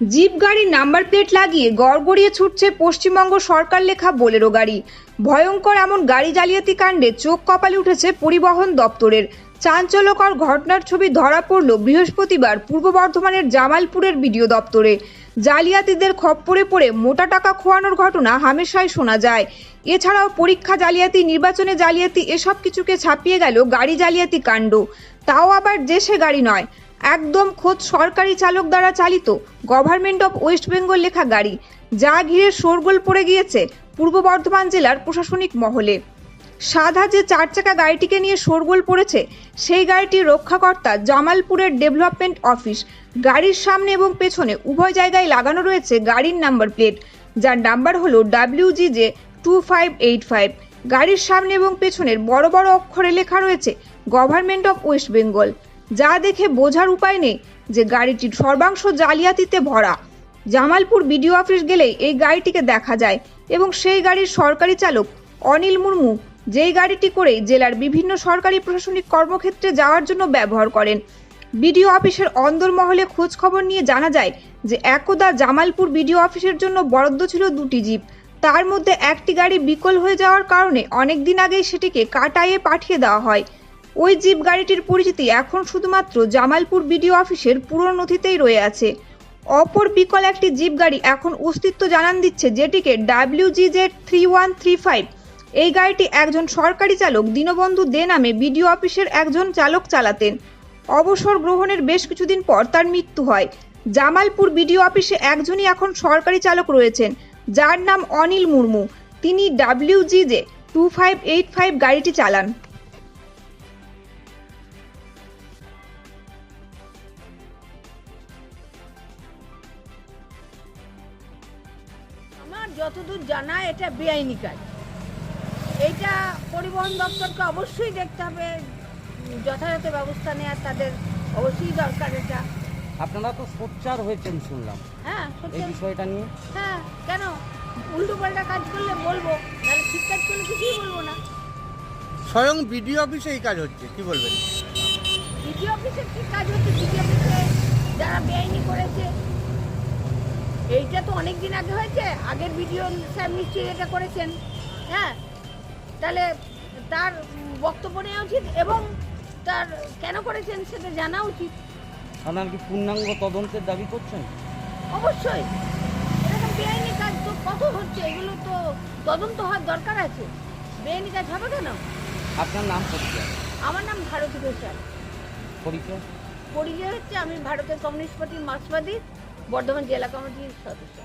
Zip গাড়ির number plate লাগিয়ে গড়গড়িয়ে ছুটছে পশ্চিমবঙ্গ সরকার লেখা বোলেরো গাড়ি। ভয়ঙ্কর এমন গাড়ি জালিয়াতি কাণ্ডে চোখ কপালে উঠেছে পরিবহন দপ্তরের। চাঞ্চল্যকর ঘটনার ছবি ধরা পড়ল বৃহস্পতিবার পূর্ব বর্ধমানের জামালপুরের বিডিও দপ্তরে। জালিয়াতিদের খপ্পরে পড়ে মোটা টাকা খোয়ানোর ঘটনা হামেশাই শোনা যায়। এছাড়াও পরীক্ষা জালিয়াতি, নির্বাচনে জালিয়াতি এসব কিছুকে ছাপিয়ে গেল গাড়ি জালিয়াতি কাণ্ড। তাও আবার দেশে গাড়ি নয়, একদম খোদ সরকারি চালক দ্বারা চালিত গভর্নমেন্ট অফ ওয়েস্ট বেঙ্গল লেখা গাড়ি, যা ঘিরে শোরগোল পড়ে গিয়েছে পূর্ব বর্ধমান জেলার প্রশাসনিক মহলে। সাদা যে চার চাকা গাড়িটিকে নিয়ে শোরগোল পড়েছে, সেই গাড়িটির রক্ষাকর্তা জামালপুরের ডেভেলপমেন্ট অফিস। গাড়ির সামনে এবং পেছনে উভয় জায়গায় লাগানো রয়েছে গাড়ির নাম্বার প্লেট, যার নাম্বার হলো W G J two five eight five. গাড়ির সামনে এবং পেছনের বড় বড় অক্ষরে লেখা রয়েছে, গভর্নমেন্ট অফ ওয়েস্ট বেঙ্গল। যা দেখে বোঝার উপায় নেই যে গাড়িটির সর্বাংশ জালিয়াতিতে ভরা। জামালপুর বিডিও অফিস গেলেই এই গাড়িটিকে দেখা যায় এবং সেই গাড়ির সরকারি চালক অনিল মুর্মু যেই গাড়িটি করে জেলার বিভিন্ন সরকারি প্রশাসনিক কর্মক্ষেত্রে যাওয়ার জন্য ব্যবহার করেন। বিডিও অফিসের অন্দরমহলে খোঁজ খবর নিয়ে জানা যায় যে একদা জামালপুর বিডিও অফিসের জন্য বরাদ্দ ছিল দুটি জিপ। তার মধ্যে একটি গাড়ি বিকল হয়ে যাওয়ার কারণে অনেক দিন আগেই সেটিকে কাটাইয়ে পাঠিয়ে দেওয়া হয়। ওই জিপ গাড়িটির পরিচিতি এখন শুধুমাত্র জামালপুর বিডিও অফিসের পুরনো নথিতেই রয়ে আছে। অপর বিকল একটি জিপ গাড়ি এখন অস্তিত্ব জানান দিচ্ছে যেটিকে W G Z three one three five. এই গাড়িটি একজন সরকারি চালক দীনবন্ধু দে নামে বিডিও অফিসের একজন চালক চালাতেন। অবসর গ্রহণের বেশ কিছুদিন পর তার মৃত্যু হয়। জামালপুর বিডিও অফিসে একজনই এখন সরকারি চালক রয়েছেন, যার নাম অনিল মুর্মু। তিনি W G J two five eight five গাড়িটি চালান। আমার যতদূর জানা এটা বেআইনি কাজ। এইটা পরিবহন দপ্তরকে অবশ্যই দেখতে হবে। যথাযথ ব্যবস্থা নেওয়ার তাদের অবশ্যই দরকার এটা। আপনারা তো সোচ্চার হয়েছেন শুনলাম। হ্যাঁ এই বিষয়টা নিয়ে। হ্যাঁ কেন? উল্টো পাল্টা কাজ করলে বলব নাহলে ঠিক কাজ করলে কিছুই বলব না। স্বয়ং বিডিও অফিসে এই কাজ হচ্ছে কি বলবেন? দ্বিতীয় অফিসে কি কাজ হচ্ছে দ্বিতীয় অফিসে যারা বেআইনি করেছে এইটা তো অনেক দিন আগে হয়েছে আগের ভিডিও স্যার নিশ্চয়ই এটা করেছেন। হ্যাঁ তাহলে তার বক্তব্য নেওয়া উচিত এবং তার কেন করেছেন সেটা জানা উচিত। আপনারা কি পূর্ণাঙ্গ তদন্তের দাবি করছেন? অবশ্যই। এরকম বেআইনি কাজ তো কত হচ্ছে? এগুলো তো তদন্ত হওয়ার দরকার আছে। বেআইনি কাজ হবে কেন? আপনার নাম পরিচয়? আমার নাম ভারতী ঘোষাল। পরিচয়? পরিচয় হচ্ছে আমি ভারতের কমিউনিস্ট পার্টির মার্ক্সবাদী। বর্ধমান জেলা কমিটির সদস্য।